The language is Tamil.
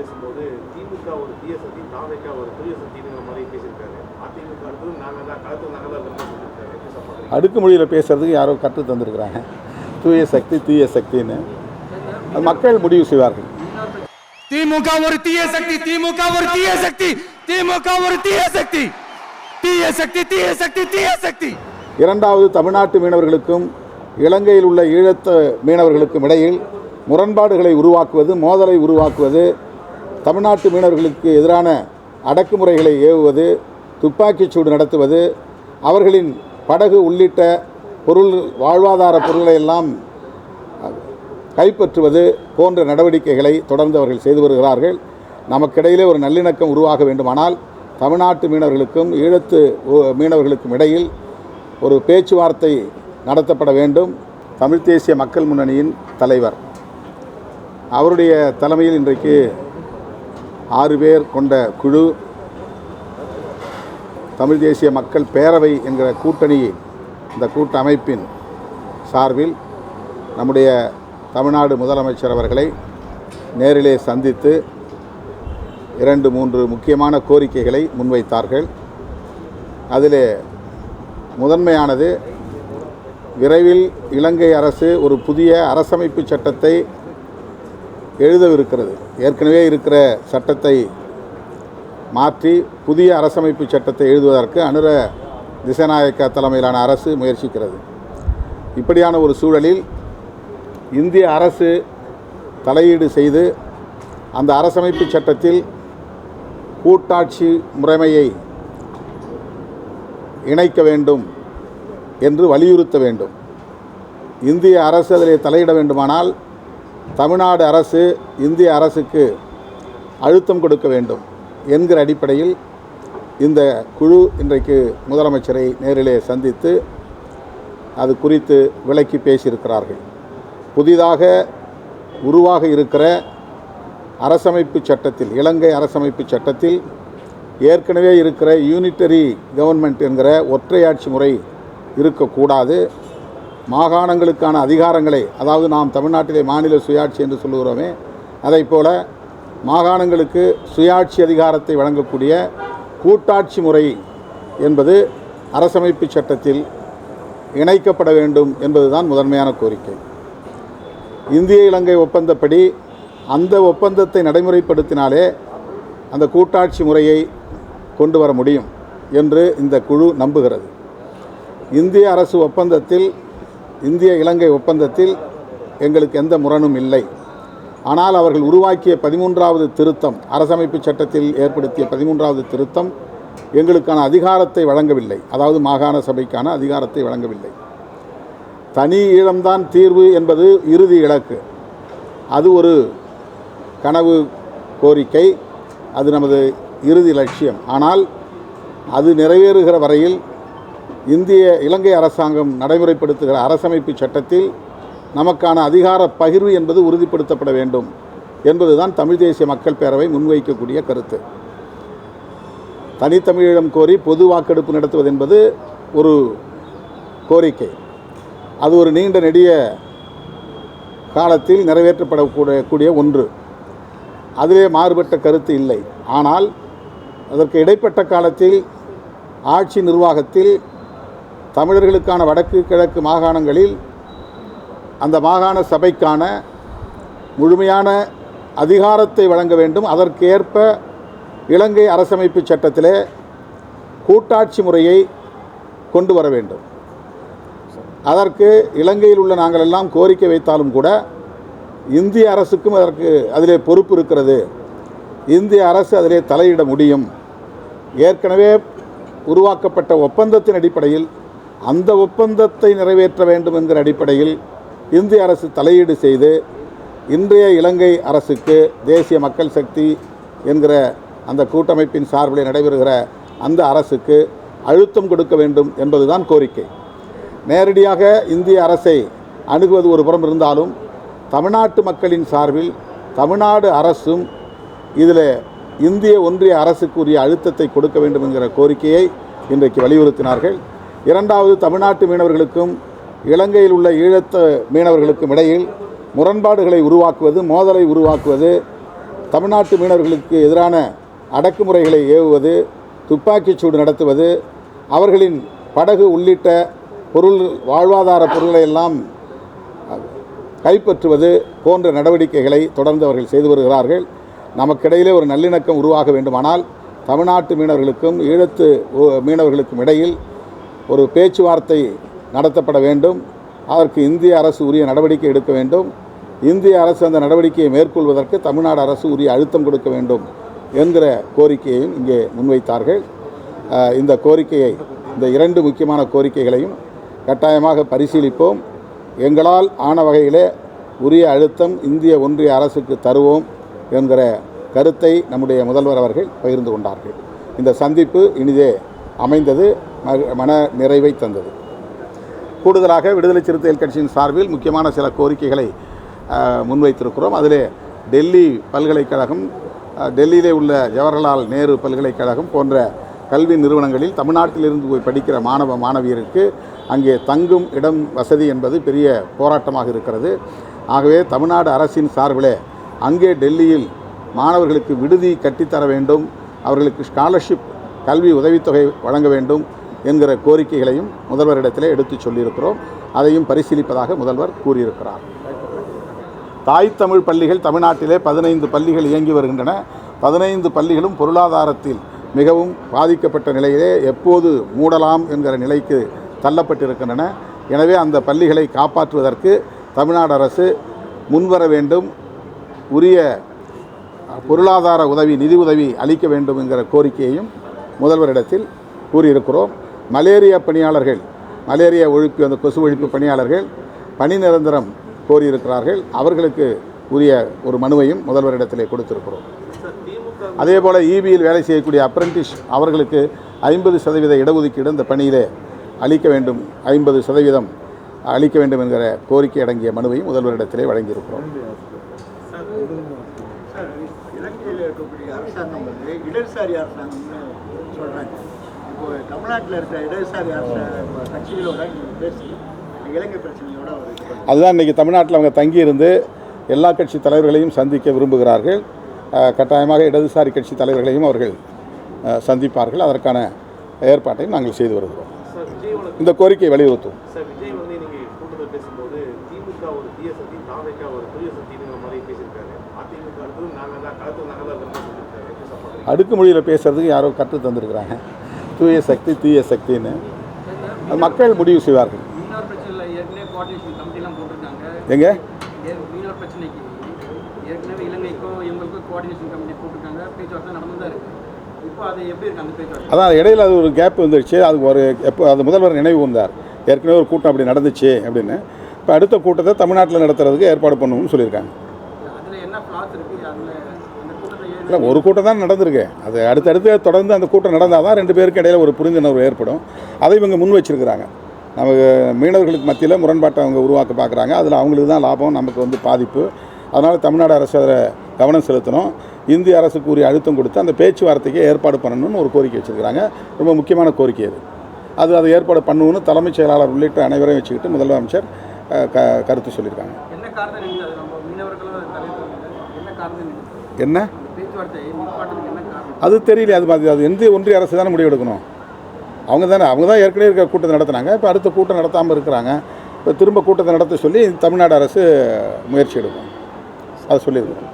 பேசும்போது திமுக ஒரு தீய சக்தி தாவேக்கா ஒரு தூய சக்திங்கிற மாதிரி பேசியிருக்காரு. அதிமுக அடுத்தது நாங்கள் தான் களத்தில் நாங்கள் தான் பார்க்குறீங்க? அடுக்குமொழியில் பேசுறதுக்கு யாரோ கற்று தந்திருக்கிறாங்க. தூய சக்தி தீய சக்தின்னு. அது மக்கள் முடிவு செய்வார்கள். திமுக ஒரு தீய சக்தி திமுக ஒரு தீய சக்தி திமுக ஒரு தீய சக்தி தீய சக்தி தீய சக்தி தீய சக்தி. இரண்டாவது தமிழ்நாட்டு மீனவர்களுக்கும் இலங்கையில் உள்ள ஈழத்த மீனவர்களுக்கும் இடையில் முரண்பாடுகளை உருவாக்குவது மோதலை உருவாக்குவது தமிழ்நாட்டு மீனவர்களுக்கு எதிரான அடக்குமுறைகளை ஏவுவது துப்பாக்கிச் சூடு நடத்துவது அவர்களின் படகு உள்ளிட்ட பொருள் வாழ்வாதார பொருள்களை எல்லாம் கைப்பற்றுவது போன்ற நடவடிக்கைகளை தொடர்ந்து அவர்கள் செய்து வருகிறார்கள். நமக்கிடையிலே ஒரு நல்லிணக்கம் உருவாக வேண்டுமானால் தமிழ்நாட்டு மீனவர்களுக்கும் ஈழத்து மீனவர்களுக்கும் இடையில் ஒரு பேச்சுவார்த்தை நடத்தப்பட வேண்டும். தமிழ் தேசிய மக்கள் முன்னணியின் தலைவர். அவருடைய தலைமையில் இன்றைக்கு ஆறு பேர் கொண்ட குழு தமிழ் தேசிய மக்கள் பேரவை என்கிற கூட்டணி இந்த கூட்டமைப்பின் சார்பில் நம்முடைய தமிழ்நாடு முதலமைச்சர் அவர்களை நேரிலே சந்தித்து இரண்டு மூன்று முக்கியமான கோரிக்கைகளை முன்வைத்தார்கள். அதிலே முதன்மையானது விரைவில் இலங்கை அரசு ஒரு புதிய அரசமைப்பு சட்டத்தை எழுதவிருக்கிறது. ஏற்கனவே இருக்கிற சட்டத்தை மாற்றி புதிய அரசமைப்பு சட்டத்தை எழுதுவதற்கு அனுர திசநாயக்க தலைமையிலான அரசு முயற்சிக்கிறது. இப்படியான ஒரு சூழலில் இந்திய அரசு தலையீடு செய்து அந்த அரசமைப்பு சட்டத்தில் கூட்டாட்சி முறைமையை இணைக்க வேண்டும் என்று வலியுறுத்த வேண்டும். இந்திய அரசு அதிலே தலையிட வேண்டுமானால் தமிழ்நாடு அரசு இந்திய அரசுக்கு அழுத்தம் கொடுக்க வேண்டும் என்கிற அடிப்படையில் இந்த குழு இன்றைக்கு முதலமைச்சரை நேரிலே சந்தித்து அது குறித்து விளக்கி பேசியிருக்கிறார்கள். புதிதாக உருவாக இருக்கிற அரசமைப்பு சட்டத்தில் இலங்கை அரசமைப்பு சட்டத்தில் ஏற்கனவே இருக்கிற யூனிட்டரி கவர்மெண்ட் என்கிற ஒற்றையாட்சி முறை இருக்கக்கூடாது. மாகாணங்களுக்கான அதிகாரங்களை அதாவது நாம் தமிழ்நாட்டிலே மாநில சுயாட்சி என்று சொல்லுகிறோமே அதை போல மாகாணங்களுக்கு சுயாட்சி அதிகாரத்தை வழங்கக்கூடிய கூட்டாட்சி முறை என்பது அரசமைப்பு சட்டத்தில் இணைக்கப்பட வேண்டும் என்பதுதான் முதன்மையான கோரிக்கை. இந்திய இலங்கை ஒப்பந்தப்படி அந்த ஒப்பந்தத்தை நடைமுறைப்படுத்தினாலே அந்த கூட்டாட்சி முறையை கொண்டு வர முடியும் என்று இந்த குழு நம்புகிறது. இந்திய அரசு ஒப்பந்தத்தில் இந்திய இலங்கை ஒப்பந்தத்தில் எங்களுக்கு எந்த முரணும் இல்லை. ஆனால் அவர்கள் உருவாக்கிய பதிமூன்றாவது திருத்தம் அரசமைப்பு சட்டத்தில் ஏற்படுத்திய பதிமூன்றாவது திருத்தம் எங்களுக்கான அதிகாரத்தை வழங்கவில்லை. அதாவது மாகாண சபைக்கான அதிகாரத்தை வழங்கவில்லை. தனி ஈழம்தான் தீர்வு என்பது இறுதி இலக்கு. அது ஒரு கனவு கோரிக்கை. அது நமது இறுதி லட்சியம். ஆனால் அது நிறைவேறுகிற வரையில் இந்திய இலங்கை அரசாங்கம் நடைமுறைப்படுத்துகிற அரசமைப்பு சட்டத்தில் நமக்கான அதிகார பகிர்வு என்பது உறுதிப்படுத்தப்பட வேண்டும் என்பதுதான் தமிழ் தேசிய மக்கள் பேரவை முன்வைக்கக்கூடிய கருத்து. தனித்தமிழிடம் கோரி பொது வாக்கெடுப்பு நடத்துவது என்பது ஒரு கோரிக்கை. அது ஒரு நீண்ட நெடிய காலத்தில் நிறைவேற்றப்படக்கூடிய கூடிய ஒன்று. அதிலே மாறுபட்ட கருத்து இல்லை. ஆனால் அதற்கு இடைப்பட்ட காலத்தில் ஆட்சி நிர்வாகத்தில் தமிழர்களுக்கான வடக்கு கிழக்கு மாகாணங்களில் அந்த மாகாண சபைக்கான முழுமையான அதிகாரத்தை வழங்க வேண்டும். அதற்கேற்ப இலங்கை அரசமைப்பு சட்டத்திலே கூட்டாட்சி முறையை கொண்டு வர வேண்டும். அதற்கு இலங்கையில் உள்ள நாங்கள் எல்லாம் கோரிக்கை வைத்தாலும் கூட இந்திய அரசுக்கும் அதற்கு அதிலே பொறுப்பு இருக்கிறது. இந்திய அரசு அதிலே தலையிட முடியும். ஏற்கனவே உருவாக்கப்பட்ட ஒப்பந்தத்தின் அடிப்படையில் அந்த ஒப்பந்தத்தை நிறைவேற்ற வேண்டும் என்கிற அடிப்படையில் இந்திய அரசு தலையீடு செய்து இன்றைய இலங்கை அரசுக்கு தேசிய மக்கள் சக்தி என்கிற அந்த கூட்டமைப்பின் சார்பில் நடைபெறுகிற அந்த அரசுக்கு அழுத்தம் கொடுக்க வேண்டும் என்பதுதான் கோரிக்கை. நேரடியாக இந்திய அரசை அணுகுவது ஒரு புறம் இருந்தாலும் தமிழ்நாட்டு மக்களின் சார்பில் தமிழ்நாடு அரசும் இதில் இந்திய ஒன்றிய அரசுக்குரிய அழுத்தத்தை கொடுக்க வேண்டும் என்கிற கோரிக்கையை இன்றைக்கு வலியுறுத்தினார்கள். இரண்டாவது தமிழ்நாட்டு மீனவர்களுக்கும் இலங்கையில் உள்ள ஈழத்த மீனவர்களுக்கும் இடையில் முரண்பாடுகளை உருவாக்குவது மோதலை உருவாக்குவது தமிழ்நாட்டு மீனவர்களுக்கு எதிரான அடக்குமுறைகளை ஏவுவது துப்பாக்கிச் சூடு நடத்துவது அவர்களின் படகு உள்ளிட்ட பொருள் வாழ்வாதார பொருள்களை எல்லாம் கைப்பற்றுவது போன்ற நடவடிக்கைகளை தொடர்ந்து அவர்கள் செய்து வருகிறார்கள். நமக்கிடையிலே ஒரு நல்லிணக்கம் உருவாக வேண்டுமானால் தமிழ்நாட்டு மீனவர்களுக்கும் ஈழத்து மீனவர்களுக்கும் இடையில் ஒரு பேச்சுவார்த்தை நடத்தப்பட வேண்டும். அதற்கு இந்திய அரசு உரிய நடவடிக்கை எடுக்க வேண்டும். இந்திய அரசு அந்த நடவடிக்கையை மேற்கொள்வதற்கு தமிழ்நாடு அரசு உரிய அழுத்தம் கொடுக்க வேண்டும் என்கிற கோரிக்கையையும் இங்கே முன்வைத்தார்கள். இந்த கோரிக்கையை இந்த இரண்டு முக்கியமான கோரிக்கைகளையும் கட்டாயமாக பரிசீலிப்போம். எங்களால் ஆன வகையிலே உரிய அழுத்தம் இந்திய ஒன்றிய அரசுக்கு தருவோம் என்கிற கருத்தை நம்முடைய முதல்வர் அவர்கள் பகிர்ந்து கொண்டார்கள். இந்த சந்திப்பு இனிதே அமைந்தது. மன நிறைவை தந்தது. கூடுதலாக விடுதலை சிறுத்தைகள் கட்சியின் சார்பில் முக்கியமான சில கோரிக்கைகளை முன்வைத்திருக்கிறோம். அதிலே டெல்லி பல்கலைக்கழகம் டெல்லியிலே உள்ள ஜவஹர்லால் நேரு பல்கலைக்கழகம் போன்ற கல்வி நிறுவனங்களில் தமிழ்நாட்டிலிருந்து போய் படிக்கிற மாணவ மாணவியருக்கு அங்கே தங்கும் இடம் வசதி என்பது பெரிய போராட்டமாக இருக்கிறது. ஆகவே தமிழ்நாடு அரசின் சார்பிலே அங்கே டெல்லியில் மாணவர்களுக்கு விடுதி கட்டித்தர வேண்டும். அவர்களுக்கு ஸ்காலர்ஷிப் கல்வி உதவித்தொகை வழங்க வேண்டும். என்கிற கோரிக்கைகளையும் முதல்வரிடத்திலே எடுத்துச் சொல்லியிருக்கிறோம். அதையும் பரிசீலிப்பதாக முதல்வர் கூறியிருக்கிறார். தாய் தமிழ் பள்ளிகள் தமிழ்நாட்டிலே பதினைந்து பள்ளிகள் இயங்கி வருகின்றன. பதினைந்து பள்ளிகளும் பொருளாதாரத்தில் மிகவும் பாதிக்கப்பட்ட நிலையிலே எப்போது மூடலாம் என்கிற நிலைக்கு தள்ளப்பட்டிருக்கின்றன. எனவே அந்த பள்ளிகளை காப்பாற்றுவதற்கு தமிழ்நாடு அரசு முன்வர வேண்டும். உரிய பொருளாதார உதவி நிதி உதவி அளிக்க வேண்டும் என்கிற கோரிக்கையையும் முதல்வரிடத்தில் கூறியிருக்கிறோம். மலேரியா பணியாளர்கள் மலேரியா ஒழிப்பு அந்த கொசு ஒழிப்பு பணியாளர்கள் பணி நிரந்தரம் கோரியிருக்கிறார்கள். அவர்களுக்கு உரிய ஒரு மனுவையும் முதல்வரிடத்திலே கொடுத்திருக்கிறோம். அதே போல் இபியில் வேலை செய்யக்கூடிய அப்ரெண்டிஸ் அவர்களுக்கு ஐம்பது சதவீத இடஒதுக்கீடு இந்த பணியிலே அளிக்க வேண்டும். ஐம்பது சதவீதம் அளிக்க வேண்டும் என்கிற கோரிக்கை அடங்கிய மனுவையும் முதல்வரிடத்திலே வழங்கியிருக்கிறோம். சார் இடதுசாரி அரசாங்கம்னு சொல்கிறாங்க தமிழ்நாட்டில் இருக்கிற இடதுசாரி அரச கட்சிகளோட நீங்கள் பேசி இலங்கை பிரச்சனையோட ஒரு இது பண்ணுங்க. அதுதான் இன்றைக்கி தமிழ்நாட்டில் அவங்க தங்கியிருந்து எல்லா கட்சி தலைவர்களையும் சந்திக்க விரும்புகிறார்கள். கட்டாயமாக இடதுசாரி கட்சி தலைவர்களையும் அவர்கள் சந்திப்பார்கள். அதற்கான ஏற்பாட்டையும் நாங்கள் செய்து வருகிறோம். இந்த கோரிக்கையை பார்க்குறீங்க? அடுக்குமொழியில் பேசுறதுக்கு யாரோ கற்று தந்திருக்கிறாங்க. தூய சக்தி தீய சக்தின்னு. அது மக்கள் முடிவு செய்வார்கள். எங்க? அதான் இடையில அது ஒரு கேப் வந்துருச்சு. அது ஒரு எப்போ அது முதல்வர் நினைவு வந்தார் ஏற்கனவே ஒரு கூட்டம் அப்படி நடந்துச்சு அப்படின்னு. இப்போ அடுத்த கூட்டத்தை தமிழ்நாட்டில் நடத்துறதுக்கு ஏற்பாடு பண்ணணும்னு சொல்லியிருக்காங்க. இல்லை ஒரு கூட்டம் தான் நடந்திருக்கு. அது அடுத்தடுத்து தொடர்ந்து அந்த கூட்டம் நடந்தால் தான் ரெண்டு பேருக்கு இடையில ஒரு புரிந்துணர்வு ஏற்படும். அதை இவங்க முன் வச்சிருக்கிறாங்க. நமக்கு மீனவர்களுக்கு மத்தியில் முரண்பாட்டை அவங்க உருவாக்க பார்க்குறாங்க அதில் அவங்களுக்கு தான் லாபம் நமக்கு வந்து பாதிப்பு. அதனால் தமிழ்நாடு அரசு அதில் கவனம் செலுத்தணும். இந்திய அரசுக்கு உரிய அழுத்தம் கொடுத்து அந்த பேச்சுவார்த்தைக்கு ஏற்பாடு பண்ணணும்னு ஒரு கோரிக்கை வச்சுருக்கிறாங்க. ரொம்ப முக்கியமான கோரிக்கை அது. அது அதை ஏற்பாடு பண்ணணும்னு தலைமைச் செயலாளர் உள்ளிட்ட அனைவரையும் வச்சுக்கிட்டு முதலமைச்சர் க கருத்து சொல்லியிருக்காங்க. என்ன? அது அது தெரியல அது மாதிரி அது எந்த ஒன்றிய அரசு தானே முடிவெடுக்கணும். அவங்க தானே அவங்க தான் ஏற்கனவே இருக்க கூட்டத்தை நடத்துனாங்க இப்போ அடுத்த கூட்டம் நடத்தாமல் இருக்கிறாங்க. இப்போ திரும்ப கூட்டத்தை நடத்த சொல்லி தமிழ்நாடு அரசு முயற்சி எடுக்கும். அதை சொல்லியிருக்கோம்.